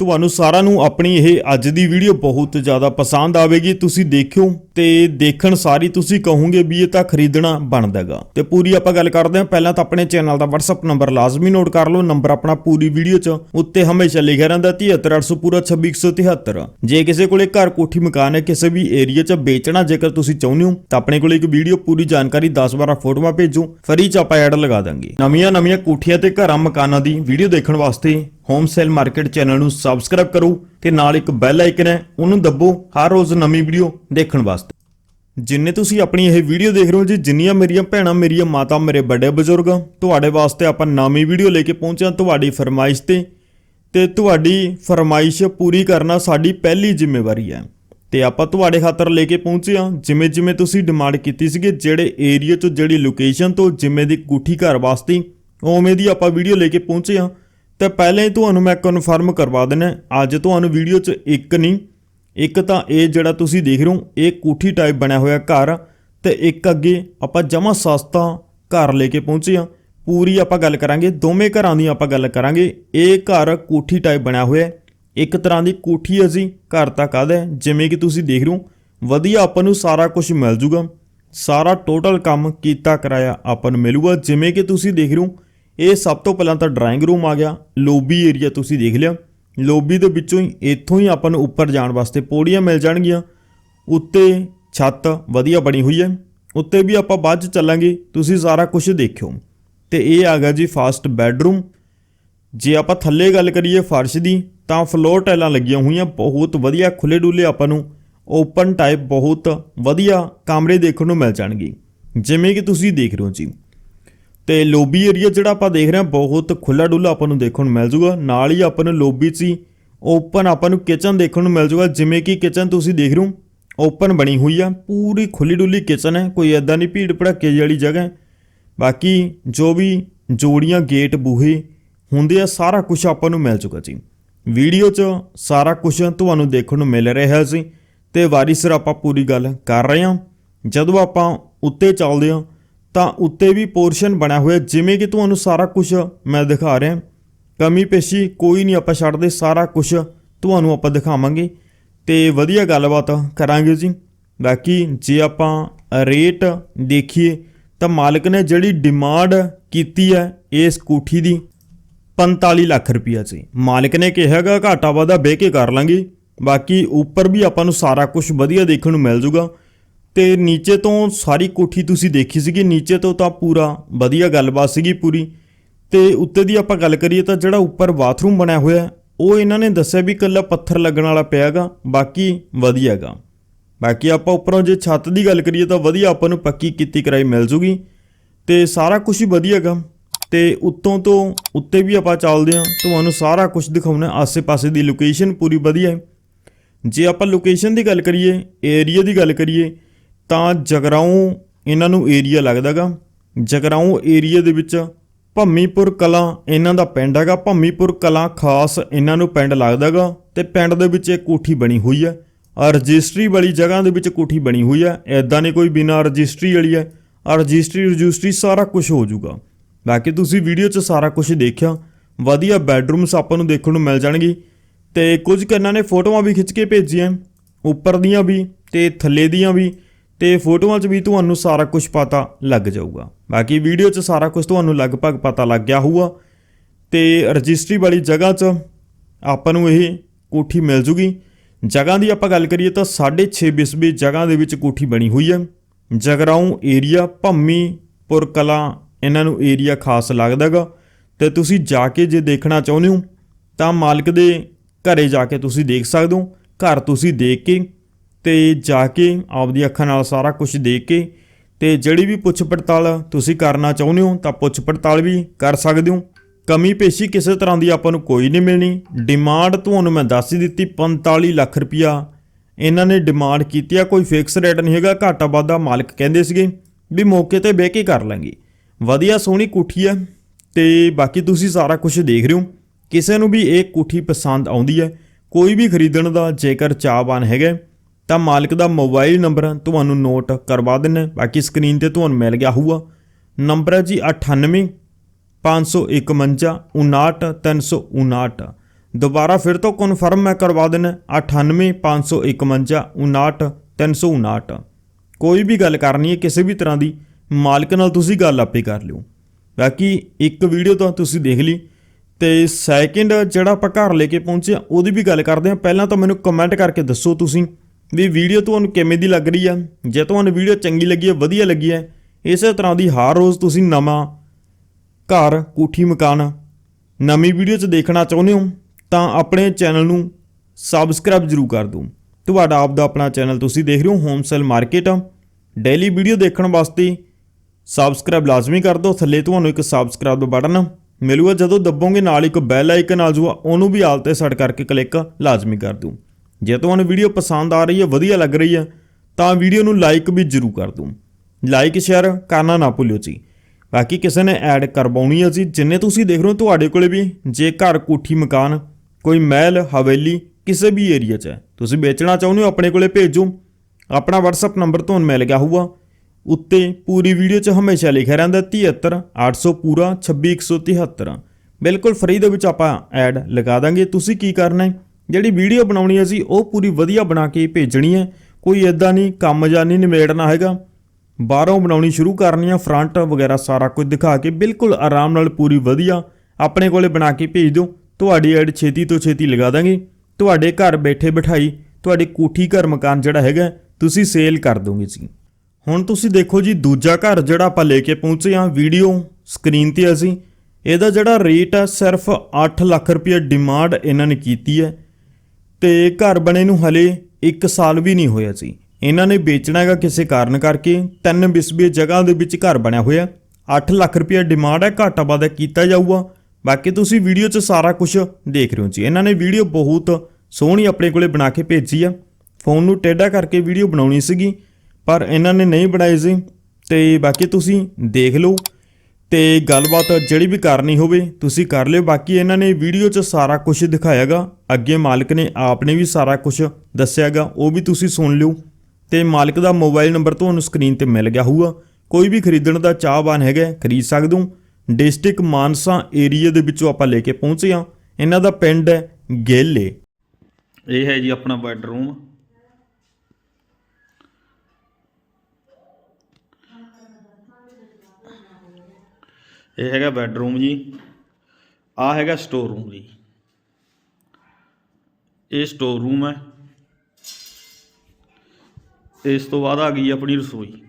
ਤੁਹਾਨੂੰ ਸਾਰਿਆਂ ਨੂੰ ਆਪਣੀ ਇਹ ਅੱਜ ਦੀ ਵੀਡੀਓ ਬਹੁਤ ਜ਼ਿਆਦਾ ਪਸੰਦ ਆਵੇਗੀ। ਤੁਸੀਂ ਦੇਖਿਓ ਤੇ ਦੇਖਣ ਸਾਰੀ ਤੁਸੀਂ ਕਹੋਗੇ ਵੀ ਇਹ ਤਾਂ ਖਰੀਦਣਾ ਬਣਦਾਗਾ। ਤੇ ਪੂਰੀ ਆਪਾਂ ਗੱਲ ਕਰਦੇ ਹਾਂ। ਪਹਿਲਾਂ ਤਾਂ ਆਪਣੇ ਚੈਨਲ ਦਾ WhatsApp ਨੰਬਰ ਲਾਜ਼ਮੀ ਨੋਟ ਕਰ ਲਓ। ਨੰਬਰ ਆਪਣਾ ਪੂਰੀ ਵੀਡੀਓ 'ਚ ਉੱਤੇ ਹਮੇਸ਼ਾ ਲਿਖਿਆ ਰਹਿੰਦਾ 73800 ਪੂਰਾ 26173 ਜੇ ਕਿਸੇ ਕੋਲੇ ਘਰ ਕੋਠੀ ਮਕਾਨ ਹੈ, ਕਿਸੇ ਵੀ ਏਰੀਆ 'ਚ ਵੇਚਣਾ ਜੇਕਰ ਤੁਸੀਂ ਚਾਹੁੰਦੇ ਹੋ, ਤਾਂ ਆਪਣੇ ਕੋਲੇ ਇੱਕ ਵੀਡੀਓ ਪੂਰੀ ਜਾਣਕਾਰੀ 10-12 ਫੋਟੋਆਂ ਭੇਜੋ। ਫਰੀ 'ਚ ਆਪਾਂ ਐਡ ਲਗਾ ਦਾਂਗੇ। ਨਵੀਆਂ ਨਵੀਆਂ ਕੋਠੀਆਂ ਤੇ ਘਰਾਂ ਮਕਾਨਾਂ ਦੀ ਵੀਡੀਓ ਦੇਖਣ ਵਾਸਤੇ ਹੋਮ ਸੇਲ ਮਾਰਕੀਟ ਚੈਨਲ ਨੂੰ ਸਬਸਕ੍ਰਾਈਬ ਕਰੋ ਤੇ ਨਾਲ ਇੱਕ ਬੈਲ ਆਈਕਨ ਹੈ, ਉਹਨੂੰ ਦੱਬੋ ਹਰ ਰੋਜ਼ ਨਵੀਂ ਵੀਡੀਓ ਦੇਖਣ ਵਾਸਤੇ। ਜਿੰਨੇ ਤੁਸੀਂ ਆਪਣੀ ਇਹ ਵੀਡੀਓ ਦੇਖ ਰਹੇ ਹੋ ਜੀ, ਜਿੰਨੀਆਂ ਮੇਰੀਆਂ ਭੈਣਾਂ, ਮੇਰੀਆਂ ਮਾਤਾ, ਮੇਰੇ ਵੱਡੇ ਬਜ਼ੁਰਗ, ਤੁਹਾਡੇ ਵਾਸਤੇ ਆਪਾਂ ਨਵੀਂ ਵੀਡੀਓ ਲੈ ਕੇ ਪਹੁੰਚੇ ਹਾਂ ਤੁਹਾਡੀ ਫਰਮਾਇਸ਼ ਤੇ ਤੇ ਤੁਹਾਡੀ ਫਰਮਾਇਸ਼ ਪੂਰੀ ਕਰਨਾ ਸਾਡੀ ਪਹਿਲੀ ਜ਼ਿੰਮੇਵਾਰੀ ਹੈ। ਤੇ ਆਪਾਂ ਤੁਹਾਡੇ ਖਾਤਰ ਲੈ ਕੇ ਪਹੁੰਚੇ ਹਾਂ ਜਿਵੇਂ ਜਿਵੇਂ ਤੁਸੀਂ ਡਿਮਾਂਡ ਕੀਤੀ ਸੀਗੀ, ਜਿਹੜੇ ਏਰੀਆ ਤੋਂ ਜਿਹੜੀ ਲੋਕੇਸ਼ਨ ਤੋਂ, ਜਿਵੇਂ ਦੀ ਕੋਠੀ ਘਰ ਵਾਸਤੇ, ਉਵੇਂ ਦੀ ਆਪਾਂ ਵੀਡੀਓ ਲੈ ਕੇ ਪਹੁੰਚੇ ਹਾਂ। ਤੇ ਪਹਿਲਾਂ ਹੀ ਤੁਹਾਨੂੰ ਮੈਂ ਕਨਫਰਮ ਕਰਵਾ ਦਿੰਦਾ ਅੱਜ ਤੁਹਾਨੂੰ ਵੀਡੀਓ 'ਚ ਇੱਕ ਨਹੀਂ, ਇੱਕ ਤਾਂ ਇਹ ਜਿਹੜਾ ਤੁਸੀਂ ਦੇਖ ਰਹੇ ਹੋ, ਇਹ ਕੋਠੀ ਟਾਈਪ ਬਣਿਆ ਹੋਇਆ ਘਰ ਤੇ ਇੱਕ ਅੱਗੇ ਆਪਾਂ ਜਮਾ ਸਸਤਾ ਘਰ ਲੈ ਕੇ ਪਹੁੰਚੇ ਹਾਂ। ਪੂਰੀ ਆਪਾਂ ਗੱਲ ਕਰਾਂਗੇ, ਦੋਵੇਂ ਘਰਾਂ ਦੀ ਆਪਾਂ ਗੱਲ ਕਰਾਂਗੇ। ਇਹ ਘਰ ਕੋਠੀ ਟਾਈਪ ਬਣਿਆ ਹੋਇਆ ਇੱਕ ਤਰ੍ਹਾਂ ਦੀ ਕੋਠੀ ਅਸੀਂ ਘਰ ਤੱਕ ਆਦਾ ਜਿਵੇਂ ਕਿ ਤੁਸੀਂ ਦੇਖ ਰਹੇ ਹੋ, ਵਧੀਆ ਆਪਾਂ ਨੂੰ ਸਾਰਾ ਕੁਝ ਮਿਲ ਜੂਗਾ। ਸਾਰਾ ਟੋਟਲ ਕੰਮ ਕੀਤਾ ਕਰਾਇਆ ਆਪਾਂ ਨੂੰ ਮਿਲੂਗਾ। ਜਿਵੇਂ ਕਿ ਤੁਸੀਂ ਦੇਖ ਰਹੇ ਹੋ ਇਹ ਸਭ ਤੋਂ ਪਹਿਲਾਂ ਤਾਂ ਡਰਾਇੰਗ ਰੂਮ ਆ ਗਿਆ। ਲੋਬੀ ਏਰੀਆ ਤੁਸੀਂ ਦੇਖ ਲਿਆ। ਲੋਬੀ ਦੇ ਵਿੱਚੋਂ ਹੀ ਇੱਥੋਂ ਹੀ ਆਪਾਂ ਨੂੰ ਉੱਪਰ ਜਾਣ ਵਾਸਤੇ ਪੌੜੀਆਂ ਮਿਲ ਜਾਣਗੀਆਂ। ਉੱਤੇ ਛੱਤ ਵਧੀਆ ਬਣੀ ਹੋਈ ਹੈ। ਉੱਤੇ ਵੀ ਆਪਾਂ ਬਾਅਦ ਚ ਚੱਲਾਂਗੇ। ਤੁਸੀਂ ਸਾਰਾ ਕੁਝ ਦੇਖਿਓ। ਤੇ ਇਹ ਆ ਗਿਆ ਜੀ ਫਾਸਟ ਬੈਡਰੂਮ ਜੇ ਆਪਾਂ ਥੱਲੇ ਗੱਲ ਕਰੀਏ ਫਰਸ਼ ਦੀ, ਤਾਂ ਫਲੋਰ ਟਾਈਲਾਂ ਲੱਗੀਆਂ ਹੋਈਆਂ। ਬਹੁਤ ਵਧੀਆ ਖੁੱਲੇ ਡੁੱਲੇ ਆਪਾਂ ਨੂੰ। ਓਪਨ ਟਾਈਪ ਬਹੁਤ ਵਧੀਆ। ਕਮਰੇ ਦੇਖਣ ਨੂੰ ਮਿਲ ਜਾਣਗੇ। ਜਿਵੇਂ ਕਿ ਤੁਸੀਂ ਦੇਖ ਰਹੇ ਹੋ ਜੀ। ਤੇ ਲੋਬੀ ਏਰੀਆ ਜਿਹੜਾ ਆਪਾਂ ਦੇਖ ਰਹੇ ਹਾਂ, ਬਹੁਤ ਖੁੱਲਾ ਡੁੱਲਾ ਆਪਾਂ ਨੂੰ ਦੇਖਣ ਨੂੰ ਮਿਲ ਜੂਗਾ। ਨਾਲ ਹੀ ਆਪਾਂ ਨੂੰ ਲੋਬੀ 'ਚ ਹੀ ਓਪਨ ਆਪਾਂ ਨੂੰ ਕਿਚਨ ਦੇਖਣ ਨੂੰ ਮਿਲ ਜੂਗਾ, ਜਿਵੇਂ ਕਿ ਕਿਚਨ ਤੁਸੀਂ ਦੇਖ ਰਹੇ ਹੋ ਓਪਨ ਬਣੀ ਹੋਈ ਆ। ਪੂਰੀ ਖੁੱਲੀ ਡੁੱਲੀ ਕਿਚਨ ਹੈ, ਕੋਈ ਐਦਾਂ ਨਹੀਂ, ਭੀੜ ਭੜੱਕੇ ਜਿਹੀ ਵਾਲੀ ਜਗ੍ਹਾ ਬਾਕੀ ਜੋ ਵੀ ਜੋੜੀਆਂ ਗੇਟ ਬੂਹੇ ਹੁੰਦੇ ਆ, ਸਾਰਾ ਕੁਝ ਆਪਾਂ ਨੂੰ ਮਿਲ ਚੁੱਕਾ ਜੀ। ਵੀਡੀਓ 'ਚ ਸਾਰਾ ਕੁਝ ਤੁਹਾਨੂੰ ਦੇਖਣ ਨੂੰ ਮਿਲ ਰਿਹਾ ਸੀ ਤੇ ਵਾਰੀ ਸਿਰ ਆਪਾਂ ਪੂਰੀ ਗੱਲ ਕਰ ਰਹੇ ਹਾਂ। ਜਦੋਂ ਆਪਾਂ ਉੱਤੇ ਚੱਲਦੇ ਹਾਂ ਤਾਂ ਉੱਤੇ ਵੀ ਪੋਰਸ਼ਨ ਬਣਿਆ ਹੋਇਆ ਜਿਵੇਂ ਕਿ ਤੁਹਾਨੂੰ ਸਾਰਾ ਕੁਝ ਮੈਂ ਦਿਖਾ ਰਿਹਾ ਕਮੀ ਪੇਸ਼ੀ ਕੋਈ ਨਹੀਂ, ਆਪਾਂ ਛੱਡਦੇ ਸਾਰਾ ਕੁਝ ਤੁਹਾਨੂੰ ਆਪਾਂ ਦਿਖਾਵਾਂਗੇ। ਤੇ ਵਧੀਆ ਗੱਲਬਾਤ ਕਰਾਂਗੇ ਜੀ। ਬਾਕੀ ਜੇ ਆਪਾਂ ਰੇਟ ਦੇਖੀਏ, ਤਾਂ ਮਾਲਕ ਨੇ ਜਿਹੜੀ ਡਿਮਾਂਡ ਕੀਤੀ ਹੈ ਇਸ ਕੋਠੀ ਦੀ 45 ਲੱਖ ਰੁਪਈਆ ਜੀ। ਮਾਲਕ ਨੇ ਕਿਹਾਗਾ ਘਾਟਾ ਵਾਦਾ ਬਹਿ ਕੇ ਕਰ ਲਾਂਗੇ। ਬਾਕੀ ਉੱਪਰ ਵੀ ਆਪਾਂ ਨੂੰ ਸਾਰਾ ਕੁਝ ਵਧੀਆ ਦੇਖਣ ਨੂੰ ਮਿਲ ਜੂਗਾ। ਤੇ ਨੀਚੇ ਤੋਂ ਸਾਰੀ ਕੋਠੀ ਤੁਸੀਂ ਦੇਖੀ ਸੀਗੀ, ਨੀਚੇ ਤੋਂ ਤਾਂ ਪੂਰਾ ਵਧੀਆ ਗੱਲਬਾਤ ਸੀਗੀ ਪੂਰੀ। ਤੇ ਉੱਤੇ ਦੀ ਆਪਾਂ ਗੱਲ ਕਰੀਏ ਤਾਂ ਜਿਹੜਾ ਉੱਪਰ ਬਾਥਰੂਮ ਬਣਿਆ ਹੋਇਆ, ਉਹ ਇਹਨਾਂ ਨੇ ਦੱਸਿਆ ਵੀ ਇਕੱਲਾ ਪੱਥਰ ਲੱਗਣ ਵਾਲਾ ਪਿਆਗਾ, ਬਾਕੀ ਵਧੀਆਗਾ। ਬਾਕੀ ਆਪਾਂ ਉੱਪਰੋਂ ਜੇ ਛੱਤ ਦੀ ਗੱਲ ਕਰੀਏ ਤਾਂ ਵਧੀਆ ਆਪਾਂ ਨੂੰ ਪੱਕੀ ਕੀਤੀ ਕਰਾਈ ਮਿਲ ਜੂਗੀ। ਤੇ ਸਾਰਾ ਕੁਝ ਹੀ ਵਧੀਆਗਾ। ਤੇ ਉੱਤੋਂ ਤੋਂ ਉੱਤੇ ਵੀ ਆਪਾਂ ਚੱਲਦੇ ਹਾਂ, ਤੁਹਾਨੂੰ ਸਾਰਾ ਕੁਝ ਦਿਖਾਉਣਾ ਆਸੇ-ਪਾਸੇ ਦੀ ਲੋਕੇਸ਼ਨ ਪੂਰੀ ਵਧੀਆ ਹੈ। ਜੇ ਆਪਾਂ ਲੋਕੇਸ਼ਨ ਦੀ ਗੱਲ ਕਰੀਏ ਏਰੀਆ ਦੀ ਗੱਲ ਕਰੀਏ ਤਾਂ ਜਗਰਾਉਂ ਇਹਨਾਂ ਨੂੰ ਏਰੀਆ ਲੱਗਦਾਗਾ ਜਗਰਾਉਂ ਏਰੀਆ ਦੇ ਵਿੱਚ ਭੰਮੀਪੁਰ ਕਲਾਂ ਇਹਨਾਂ ਦਾ ਪਿੰਡ ਹੈਗਾ। ਭੰਮੀਪੁਰ ਕਲਾਂ ਖਾਸ ਇਹਨਾਂ ਨੂੰ ਪਿੰਡ ਲੱਗਦਾਗਾ ਤੇ ਪਿੰਡ ਦੇ ਵਿੱਚ ਇੱਕ ਕੋਠੀ ਬਣੀ ਹੋਈ ਹੈ। ਆ ਰਜਿਸਟਰੀ ਵਾਲੀ ਜਗ੍ਹਾ ਦੇ ਵਿੱਚ ਕੋਠੀ ਬਣੀ ਹੋਈ ਹੈ। ਐਦਾਂ ਨਹੀਂ ਕੋਈ ਬਿਨਾਂ ਰਜਿਸਟਰੀ ਵਾਲੀ ਹੈ। ਆ ਰਜਿਸਟਰੀ ਰਜਿਸਟਰੀ ਸਾਰਾ ਕੁਝ ਹੋ ਜਾਊਗਾ। ਬਾਕੀ ਤੁਸੀਂ ਵੀਡੀਓ 'ਚ ਸਾਰਾ ਕੁਝ ਦੇਖਿਆ। ਵਧੀਆ ਬੈੱਡਰੂਮਸ ਆਪਾਂ ਨੂੰ ਦੇਖਣ ਨੂੰ ਮਿਲ ਜਾਣਗੇ। ਤੇ ਕੁਝ ਕੰਨਾਂ ਨੇ ਫੋਟੋਆਂ ਵੀ ਖਿੱਚ ਕੇ ਭੇਜੀਆਂ। ਉੱਪਰ ਦੀਆਂ ਵੀ ਤੇ ਥੱਲੇ ਦੀਆਂ ਵੀ। ਤੇ ਫੋਟੋਆਂ 'ਚ ਵੀ ਤੁਹਾਨੂੰ ਸਾਰਾ ਕੁਝ ਪਤਾ ਲੱਗ ਜਾਊਗਾ। ਬਾਕੀ ਵੀਡੀਓ 'ਚ ਸਾਰਾ ਕੁਝ ਤੁਹਾਨੂੰ ਲਗਭਗ ਪਤਾ ਲੱਗ ਗਿਆ ਹੋਊਗਾ। ਤੇ ਰਜਿਸਟਰੀ ਵਾਲੀ ਜਗ੍ਹਾ 'ਚ ਆਪਾਂ ਨੂੰ ਇਹ ਕੋਠੀ ਮਿਲ ਜੂਗੀ। ਜਗ੍ਹਾ ਦੀ ਆਪਾਂ ਗੱਲ ਕਰੀਏ ਤਾਂ 6.5 ਬਿਸਬੀ ਜਗ੍ਹਾ ਦੇ ਵਿੱਚ ਕੋਠੀ ਬਣੀ ਹੋਈ ਹੈ। ਜਗਰਾਉਂ ਏਰੀਆ ਭੰਮੀਪੁਰ ਕਲਾ ਇਹਨਾਂ ਨੂੰ ਏਰੀਆ ਖਾਸ ਲੱਗਦਾਗਾ ਤੇ ਤੁਸੀਂ ਜਾ ਕੇ ਜੇ ਦੇਖਣਾ ਚਾਹੁੰਦੇ ਹੋ ਤਾਂ ਮਾਲਕ ਦੇ ਘਰੇ ਜਾ ਕੇ ਤੁਸੀਂ ਦੇਖ ਸਕਦੇ ਹੋ। ਘਰ ਤੁਸੀਂ ਦੇਖ ਕੇ ਤੇ ਜਾ ਕੇ ਆਪਦੀ ਅੱਖਾਂ ਨਾਲ ਸਾਰਾ ਕੁਝ ਦੇਖ ਕੇ ਤੇ ਜਿਹੜੀ ਵੀ ਪੁੱਛ ਪੜਤਾਲ ਤੁਸੀਂ ਕਰਨਾ ਚਾਹੁੰਦੇ ਹੋ ਤਾਂ ਪੁੱਛ ਪੜਤਾਲ ਵੀ ਕਰ ਸਕਦੇ ਹੋ। ਕਮੀ ਪੇਸ਼ੀ ਕਿਸੇ ਤਰ੍ਹਾਂ ਦੀ ਆਪਾਂ ਨੂੰ ਕੋਈ ਨਹੀਂ ਮਿਲਣੀ। ਡਿਮਾਂਡ ਤੁਹਾਨੂੰ ਮੈਂ ਦੱਸ ਹੀ ਦਿੱਤੀ 45 ਲੱਖ ਰੁਪਇਆ। ਇਹਨਾਂ ਨੇ ਡਿਮਾਂਡ ਕੀਤੀ ਆ, ਕੋਈ ਫਿਕਸ ਰੇਟ ਨਹੀਂ ਹੈਗਾ, ਘਾਟਾ ਵਾਧਾ ਮਾਲਕ ਕਹਿੰਦੇ ਸੀਗੇ ਵੀ ਮੌਕੇ ਤੇ ਬਹਿ ਕੇ ਕਰ ਲਾਂਗੇ। ਵਧੀਆ ਸੋਹਣੀ ਕੋਠੀ ਆ ਤੇ ਬਾਕੀ ਤੁਸੀਂ ਸਾਰਾ ਕੁਝ ਦੇਖ ਰਹੇ ਹੋ। ਕਿਸੇ ਨੂੰ ਵੀ ਇਹ ਕੋਠੀ ਪਸੰਦ ਆਉਂਦੀ ਹੈ, ਕੋਈ ਵੀ ਖਰੀਦਣ ਦਾ ਜੇਕਰ ਚਾਹਵਾਨ ਹੈਗਾ ਤਾਂ ਮਾਲਕ ਦਾ ਮੋਬਾਈਲ ਨੰਬਰ ਤੁਹਾਨੂੰ ਨੋਟ ਕਰਵਾ ਦਿੰਨੇ ਬਾਕੀ ਸਕਰੀਨ ਤੇ ਤੁਹਾਨੂੰ ਮਿਲ ਗਿਆ ਹੋਊਗਾ। ਨੰਬਰ ਹੈ ਜੀ 98 551 59359 ਦੁਬਾਰਾ ਫਿਰ ਤੋਂ ਕਨਫਰਮ ਮੈਂ ਕਰਵਾ ਦਿੰਦਾ 9851 359 ਕੋਈ ਵੀ ਗੱਲ ਕਰਨੀ ਹੈ ਕਿਸੇ ਵੀ ਤਰ੍ਹਾਂ ਦੀ ਮਾਲਕ ਨਾਲ ਤੁਸੀਂ ਗੱਲ ਆਪੇ ਕਰ ਲਿਓ। ਬਾਕੀ ਇੱਕ ਵੀਡੀਓ ਤਾਂ ਤੁਸੀਂ ਦੇਖ ਲਈ ਤੇ ਸੈਕਿੰਡ ਜਿਹੜਾ ਆਪਾਂ ਘਰ ਲੈ ਕੇ ਪਹੁੰਚੇ ਆ, ਉਹਦੀ ਵੀ ਗੱਲ ਕਰਦੇ ਹਾਂ। ਪਹਿਲਾਂ ਤਾਂ ਮੈਨੂੰ ਕਮੈਂਟ ਕਰਕੇ ਦੱਸੋ ਤੁਸੀਂ। ਵੀ ਵੀਡੀਓ ਤੁਹਾਨੂੰ ਕਿਵੇਂ ਦੀ ਲੱਗ ਰਹੀ ਆ? ਜੇ ਤੁਹਾਨੂੰ ਵੀਡੀਓ ਚੰਗੀ ਲੱਗੀ ਹੈ ਵਧੀਆ ਲੱਗੀ ਹੈ ਇਸੇ ਤਰ੍ਹਾਂ ਦੀ ਹਰ ਰੋਜ਼ ਤੁਸੀਂ ਨਵਾਂ ਘਰ, ਕੋਠੀ, ਮਕਾਨ ਨਵੀਂ ਵੀਡੀਓ 'ਚ ਦੇਖਣਾ ਚਾਹੁੰਦੇ ਹੋ, ਤਾਂ ਆਪਣੇ ਚੈਨਲ ਨੂੰ ਸਬਸਕ੍ਰਾਈਬ ਜ਼ਰੂਰ ਕਰ ਦਿਓ। ਤੁਹਾਡਾ ਆਪ ਦਾ ਆਪਣਾ ਚੈਨਲ ਤੁਸੀਂ ਦੇਖ ਰਹੇ ਹੋ home sale market daily video ਦੇਖਣ ਵਾਸਤੇ ਸਬਸਕ੍ਰਾਈਬ ਲਾਜ਼ਮੀ ਕਰ ਦਿਓ, ਥੱਲੇ ਤੁਹਾਨੂੰ ਇੱਕ ਸਬਸਕ੍ਰਾਈਬ ਦਾ ਬਟਨ ਮਿਲੂਗਾ। ਜਦੋਂ ਦੱਬੋਗੇ, ਨਾਲ ਇੱਕ ਬੈਲ ਆਈਕਨ ਆ ਜਾਊਗਾ, ਉਹਨੂੰ ਵੀ ਆਲ ਤੇ ਸੈੱਟ ਕਰਕੇ ਕਲਿੱਕ ਲਾਜ਼ਮੀ ਕਰ ਦਿਓ। ਜੇ ਤੁਹਾਨੂੰ ਵੀਡੀਓ ਪਸੰਦ ਆ ਰਹੀ ਹੈ, ਵਧੀਆ ਲੱਗ ਰਹੀ ਹੈ, ਤਾਂ ਵੀਡੀਓ ਨੂੰ ਲਾਈਕ ਵੀ ਜ਼ਰੂਰ ਕਰ ਦਿਓ। ਲਾਈਕ ਸ਼ੇਅਰ ਕਰਨਾ ਨਾ ਭੁੱਲਿਓ ਜੀ। ਬਾਕੀ ਕਿਸੇ ਨੇ ਐਡ ਕਰਵਾਉਣੀ ਹੈ ਜੀ, ਜਿੰਨੇ ਤੁਸੀਂ ਦੇਖ ਰਹੇ ਹੋ ਤੁਹਾਡੇ ਕੋਲੇ ਵੀ, ਜੇ ਘਰ ਕੋਠੀ, ਮਕਾਨ, ਕੋਈ ਮਹਿਲ, ਹਵੇਲੀ, ਕਿਸੇ ਵੀ ਏਰੀਆ 'ਚ ਹੈ, ਤੁਸੀਂ ਵੇਚਣਾ ਚਾਹੁੰਦੇ ਹੋ, ਆਪਣੇ ਕੋਲੇ ਭੇਜੋ। ਆਪਣਾ WhatsApp ਨੰਬਰ ਤੁਹਾਨੂੰ ਮਿਲ ਗਿਆ ਹੋਊਗਾ। ਉੱਤੇ ਪੂਰੀ ਵੀਡੀਓ 'ਚ ਹਮੇਸ਼ਾ ਲਿਖਿਆ ਰਹਿੰਦਾ 73 800 ਪੂਰਾ 26173 ਬਿਲਕੁਲ ਫ੍ਰੀ ਦੇ ਵਿੱਚ ਆਪਾਂ ਐਡ ਲਗਾ ਦਾਂਗੇ। ਤੁਸੀਂ ਕੀ ਕਰਨਾ ਹੈ? ਜਿਹੜੀ ਵੀਡੀਓ ਬਣਾਉਣੀ ਹੈ ਜੀ ਉਹ ਪੂਰੀ ਵਧੀਆ ਬਣਾ ਕੇ ਭੇਜਣੀ ਹੈ। ਕੋਈ ਇਦਾਂ ਨਹੀਂ, ਕੰਮ ਜਾਂ ਨਹੀਂ ਨਿਮੇੜਨਾ ਹੈਗਾ। ਬਾਹਰੋਂ ਬਣਾਉਣੀ ਸ਼ੁਰੂ ਕਰਨੀ ਆ ਫਰੰਟ ਵਗੈਰਾ ਸਾਰਾ ਕੁਝ ਦਿਖਾ ਕੇ, ਬਿਲਕੁਲ ਆਰਾਮ ਨਾਲ ਪੂਰੀ ਵਧੀਆ ਆਪਣੇ ਕੋਲੇ ਬਣਾ ਕੇ ਭੇਜ ਦਿਓ। ਤੁਹਾਡੀ ਐਡ ਛੇਤੀ ਤੋਂ ਛੇਤੀ ਲਗਾ ਦਾਂਗੇ। ਤੁਹਾਡੇ ਘਰ ਬੈਠੇ ਬਿਠਾਈ, ਤੁਹਾਡੇ ਕੋਠੀ ਘਰ ਮਕਾਨ ਜਿਹੜਾ ਹੈਗਾ, ਤੁਸੀਂ ਸੇਲ ਕਰ ਦੋਗੇ ਜੀ। ਹੁਣ ਤੁਸੀਂ ਦੇਖੋ ਜੀ, ਦੂਜਾ ਘਰ ਜਿਹੜਾ ਆਪਾਂ ਲੈ ਕੇ ਪਹੁੰਚੇ ਆ ਵੀਡੀਓ ਸਕਰੀਨ ਤੇ ਅਸੀਂ ਇਹਦਾ ਜਿਹੜਾ ਰੇਟ ਆ, ਸਿਰਫ 8 ਲੱਖ ਰੁਪਏ ਡਿਮਾਂਡ ਇਹਨਾਂ ਨੇ ਕੀਤੀ ਹੈ। ਤੇ ਘਰ ਬਣੇ ਨੂੰ ਹਲੇ 1 ਸਾਲ ਵੀ ਨਹੀਂ ਹੋਇਆ ਸੀ। ਇਹਨਾਂ ਨੇ ਵੇਚਣਾ ਹੈਗਾ ਕਿਸੇ ਕਾਰਨ ਕਰਕੇ ਤਿੰਨ ਬਿਸਬੇ ਜਗ੍ਹਾ ਦੇ ਵਿੱਚ ਘਰ ਬਣਿਆ ਹੋਇਆ। 8 ਲੱਖ ਰੁਪਏ ਡਿਮਾਂਡ ਹੈ, ਘਾਟਾ ਵਾਧਾ ਕੀਤਾ ਜਾਊਗਾ। ਬਾਕੀ ਤੁਸੀਂ ਵੀਡੀਓ 'ਚ ਸਾਰਾ ਕੁਝ ਦੇਖ ਰਹੇ ਹੋ ਜੀ। ਇਹਨਾਂ ਨੇ ਵੀਡੀਓ ਬਹੁਤ ਸੋਹਣੀ ਆਪਣੇ ਕੋਲੇ ਬਣਾ ਕੇ ਭੇਜੀ ਆ। ਫੋਨ ਨੂੰ ਟੇਢਾ ਕਰਕੇ ਵੀਡੀਓ ਬਣਾਉਣੀ ਸੀਗੀ, ਪਰ ਇਹਨਾਂ ਨੇ ਨਹੀਂ ਬਣਾਈ ਸੀ ਤੇ ਬਾਕੀ ਤੁਸੀਂ ਦੇਖ ਲਓ। ਤੇ ਗੱਲਬਾਤ ਜਿਹੜੀ ਵੀ ਕਰਨੀ ਹੋਵੇ, ਤੁਸੀਂ ਕਰ ਲਿਓ। ਬਾਕੀ ਇਹਨਾਂ ਨੇ ਵੀਡੀਓ 'ਚ ਸਾਰਾ ਕੁਝ ਦਿਖਾਇਆਗਾ। ਅੱਗੇ ਮਾਲਕ ਨੇ ਆਪ ਨੇ ਵੀ ਸਾਰਾ ਕੁਝ ਦੱਸਿਆਗਾ। ਉਹ ਵੀ ਤੁਸੀਂ ਸੁਣ ਲਿਓ। ਤੇ ਮਾਲਕ ਦਾ ਮੋਬਾਈਲ ਨੰਬਰ ਤੁਹਾਨੂੰ ਸਕਰੀਨ ਤੇ ਮਿਲ ਗਿਆ ਹੋਊਗਾ। ਕੋਈ ਵੀ ਖਰੀਦਣ ਦਾ ਚਾਹਵਾਨ ਹੈਗਾ, ਖਰੀਦ ਸਕਦੇ ਹੋ। ਡਿਸਟ੍ਰਿਕਟ ਮਾਨਸਾ ਏਰੀਆ ਦੇ ਵਿੱਚੋਂ ਆਪਾਂ ਲੈ ਕੇ ਪਹੁੰਚੇ ਆ ਇਹਨਾਂ ਦਾ ਪਿੰਡ ਹੈ ਗੇਲੇ। ਇਹ ਹੈ ਜੀ ਆਪਣਾ ਬੈਡਰੂਮ। ਇਹ ਹੈਗਾ ਬੈਡਰੂਮ ਜੀ। ਆ ਹੈਗਾ ਸਟੋਰ ਰੂਮ ਜੀ। ਇਹ ਸਟੋਰ ਰੂਮ ਹੈ। ਇਸ ਤੋਂ ਬਾਅਦ ਆ ਗਈ ਆਪਣੀ ਰਸੋਈ।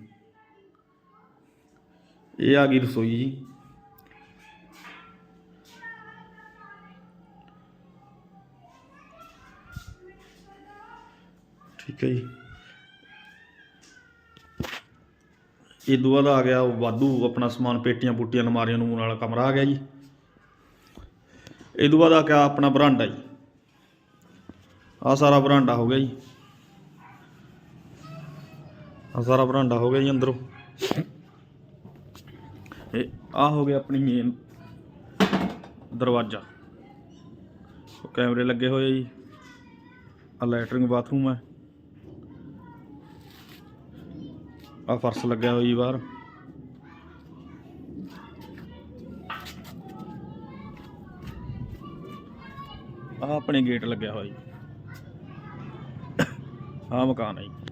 ਇਹ ਆ ਗਈ ਰਸੋਈ ਜੀ। ਠੀਕ ਹੈ ਜੀ। ਇਹ ਤੋਂ ਬਾਅਦ ਆ ਗਿਆ, ਉਹ ਵਾਧੂ ਆਪਣਾ ਸਮਾਨ ਪੇਟੀਆਂ ਪੁੱਟੀਆਂ ਅਲਮਾਰੀਆਂ ਨੂੰ ਵਾਲਾ ਕਮਰਾ ਆ ਗਿਆ ਜੀ। ਇਹ ਤੋਂ ਬਾਅਦ ਆ ਗਿਆ ਆਪਣਾ ਬਰਾਂਡਾ ਜੀ। ਆ ਸਾਰਾ ਬਰਾਂਡਾ ਹੋ ਗਿਆ ਜੀ। ਆ ਸਾਰਾ ਬਰਾਂਡਾ ਹੋ ਗਿਆ ਜੀ ਅੰਦਰੋਂ। ਇਹ ਆ ਹੋ ਗਿਆ ਆਪਣੀ ਮੇਨ ਦਰਵਾਜ਼ਾ। ਕੈਮਰੇ ਲੱਗੇ ਹੋਏ ਜੀ। ਆ ਲੈਟਰਿੰਗ ਬਾਥਰੂਮ ਹੈ ਆ ਫਰਸ਼ ਲੱਗਿਆ ਹੋਇਆ ਜੀ ਬਾਹਰ। ਆ ਆਪਣੇ ਗੇਟ ਲੱਗਿਆ ਹੋਇਆ ਜੀ। ਆ ਮਕਾਨ ਹੈ ਜੀ।